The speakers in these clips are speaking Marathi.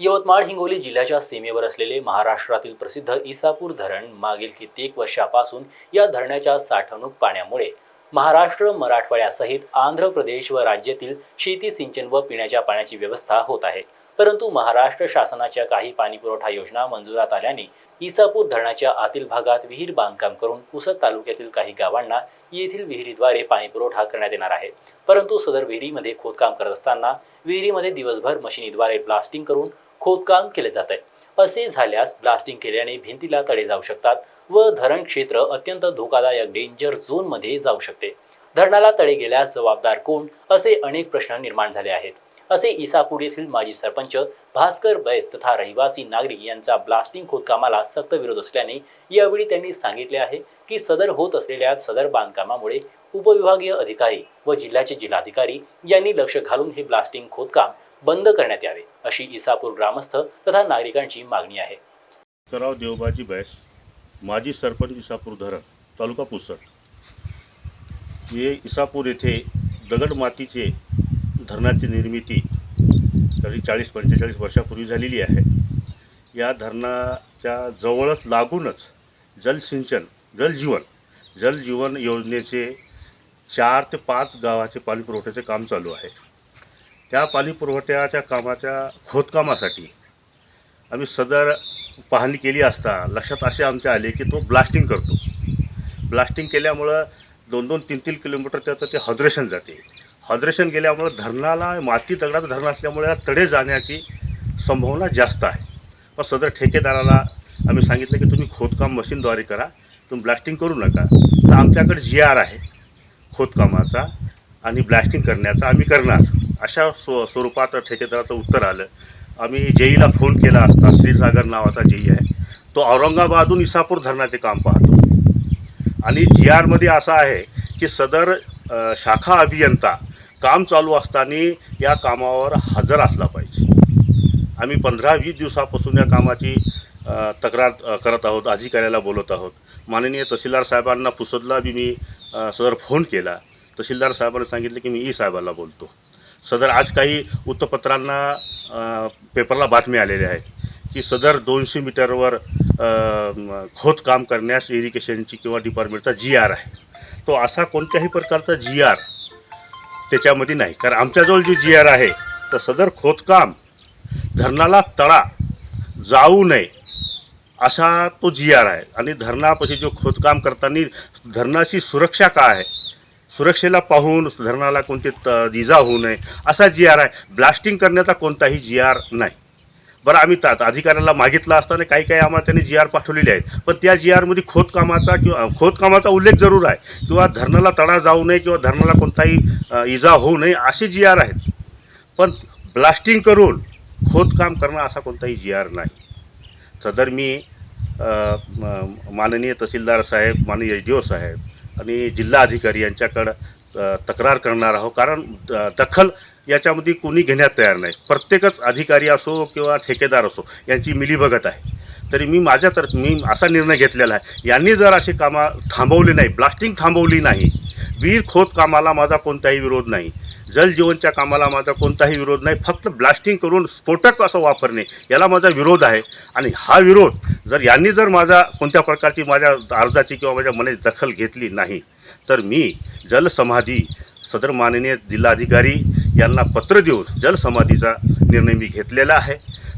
यवतमाळ हिंगोली जिल्ह्याच्या सीमेवर असलेले महाराष्ट्रातील प्रसिद्ध इसापूर धरण मागील कित्येक वर्षापासून या धरणाच्या साठवणूक पाण्यामुळे महाराष्ट्र मराठवाड्यासहित आंध्र प्रदेश व राज्यातील शेती सिंचन व पिण्याच्या पाण्याची व्यवस्था होत आहे. परंतु महाराष्ट्र शासनाच्या काही पाणीपुरवठा योजना मंजुरात आल्याने इसापूर धरणाच्या आतील भागात विहीर बांधकाम करून पुसद तालुक्यातील काही गावांना येथील विहिरीद्वारे पाणीपुरवठा करण्यात येणार आहे. परंतु सदर विहिरीमध्ये खोदकाम करत असताना विहिरीमध्ये दिवसभर मशिनीद्वारे ब्लास्टिंग करून खोदकाम केले जात आहे. असे झाल्यास ब्लास्टिंग केल्याने भिंतीला तडे जाऊ शकतात व धरण क्षेत्र अत्यंत धोकादायक डेंजर झोनमध्ये जाऊ शकते. धरणाला तडे गेल्यास जबाबदार कोण? असे अनेक प्रश्न निर्माण झाले आहेत. असे इसापूर येथील माजी सरपंच भास्कर बैस तथा रहिवासी नागरिक यांचा ब्लास्टिंग खोदकामाला सक्त विरोध असल्याने यावेळी त्यांनी सांगितले आहे की सदर होत असलेल्या सदर बांधकामामुळे उपविभागीय अधिकारी व जिल्ह्याचे जिल्हाधिकारी यांनी लक्ष घालून हे ब्लास्टिंग खोदकाम बंद करण्यात यावे अशी इसापूर ग्रामस्थ तथा नागरिकांची मागणी आहे. कराव देवबाजी बैस माजी सरपंच इसापूर धरण तालुका पुसद. हे इसापूर येथे दगड मातीचे धरणाची निर्मिती तरी चाळीस पंचेचाळीस वर्षापूर्वी झालेली आहे. या धरणाच्या जवळच लागूनच जलसिंचन जलजीवन जलजीवन योजनेचे चार ते पाच गावाचे पाणी पुरवठ्याचे काम चालू आहे. त्या पाणी पुरवठ्याच्या कामाच्या खोदकामासाठी आम्ही सदर पाहणी केली असता लक्षात असे आमच्या आले की तो ब्लास्टिंग करतो. ब्लास्टिंग केल्यामुळं दोन दोन तीन तीन किलोमीटर त्याचं ते हॉद्रेशन जाते. हॉद्रेशन गेल्यामुळं धरणाला माती दगडाचं धरण असल्यामुळे तडे जाण्याची संभावना जास्त आहे. पण सदर ठेकेदाराला आम्ही सांगितलं की तुम्ही खोदकाम मशीनद्वारे करा तुम्ही ब्लास्टिंग करू नका. तर आमच्याकडे जी आर आहे खोदकामाचा आणि ब्लास्टिंग करण्याचा आम्ही करणार. अशा स्व स्वरूपात ठेकेदाराचं उत्तर आलं. आम्ही जेईला फोन केला असता श्रीसागर नावाचा जेई आहे. तो औरंगाबादहून इसापूर धरणाचे काम पाहतो. आणि जी आरमध्ये असं आहे की सदर शाखा अभियंता काम चालू असताना या कामावर हजर असला पाहिजे. आम्ही पंधरा वीस दिवसापासून या कामाची तक्रार करत आहोत अधिकाऱ्याला बोलत आहोत. माननीय तहसीलदार साहेबांना पुसदला बी मी सदर फोन केला. तहसीलदार साहेबांनी सांगितलं की मी ई साहेबाला बोलतो. सदर आज काही वृत्तपत्रांना पेपरला बातमी आलेल्या आहे की सदर दोनशे मीटरवर खोदकाम करण्यास इरिगेशनची किंवा डिपार्टमेंटचा जी आर आहे. तो असा कोणत्याही प्रकारचा जी आर त्याच्यामध्ये नाही. कारण आमच्याजवळ जी जी आर आहे तर सदर खोदकाम धरणाला तळा जाऊ नये असा तो जी आर आहे. आणि धरणापाशी जो खोदकाम करताना धरणाची सुरक्षा काय आहे सुरक्षेला पाहून धरणाला कोणते त इजा होऊ नये असा जी आर आहे ब्लास्टिंग करण्याचा कोणताही जी आर नाही. बरं आम्ही तात अधिकाऱ्याला मागितला असताना काही काही आम्हाला त्यांनी जी आर पाठवलेली आहेत. पण त्या जी आरमध्ये खोदकामाचा किंवा खोदकामाचा उल्लेख जरूर आहे. किंवा धरणाला तडा जाऊ नये किंवा धरणाला कोणताही इजा होऊ नये असे जी आर आहेत. पण ब्लास्टिंग करून खोदकाम करणं असा कोणताही जी आर नाही. सदर मी माननीय तहसीलदार साहेब माननीय एच डी ओ साहेब आणि जिल्हा अधिकारी यांच्याकडं तक्रार करणार आहोत. कारण द- दखल याच्यामध्ये कोणी घेण्यात तयार नाही. प्रत्येकच अधिकारी असो किंवा ठेकेदार असो यांची मिलीभगत आहे. तरी मी माझ्यातर्फ मी असा निर्णय घेतलेला आहे. यांनी जर अशी कामं थांबवली नाही ब्लास्टिंग थांबवली नाही वीर खोद कामाला माझा कोणताही विरोध नाही. जलजीवनच्या कामाला माझा कोणताही विरोध नाही. फक्त ब्लास्टिंग करून स्फोटक असं वापरणे याला माझा विरोध आहे. आणि हा विरोध जर यांनी जर माझा कोणत्या प्रकारची माझ्या अर्जाची किंवा माझ्या मनाची दखल घेतली नाही तर मी जलसमाधी सदर माननीय जिल्हाधिकारी यांना पत्र देऊन जलसमाधीचा निर्णय मी घेतलेला आहे.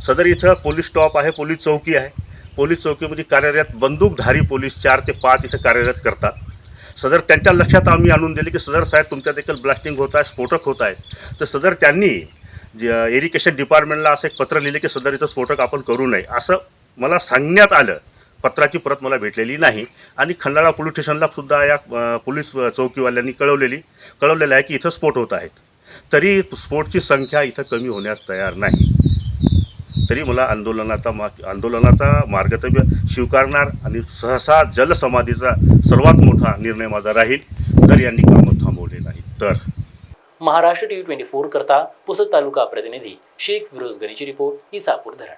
सदर इथं पोलीस स्टॉप आहे पोलीस चौकी आहे. पोलीस चौकीमध्ये कार्यरत बंदूकधारी पोलीस चार ते पाच इथं कार्यरत करतात. सदर त्यांच्या लक्षात आम्ही आणून दिले की सदर साहेब तुमच्या देखील ब्लास्टिंग होत आहे स्फोटक होत आहे. तर सदर त्यांनी ज इरिगेशन डिपार्टमेंटला असं एक पत्र लिहिले की सदर इथं स्फोटक आपण करू नये. असं मला सांगण्यात आलं. पत्राची परत मला भेटलेली नाही. आणि खंडाळा पोलीस स्टेशनला सुद्धा या पोलीस चौकीवाल्यांनी कळवलेली कळवलेलं आहे की इथं स्फोट होत आहेत. तरी स्फोटची संख्या इथं कमी होण्यास तयार नाही. तरी मला आंदोलनाचा मा आंदोलनाचा मार्गतव्य स्वीकारणार आणि सहसा जलसमाधीचा सर्वात मोठा निर्णय माझा राहील जर यांनी कामं थांबवले नाही तर? महाराष्ट्र टीव्ही ट्वेंटी फोर करता पुसद तालुका प्रतिनिधी शेख फिरोज गनीची रिपोर्ट इसापूर धरण.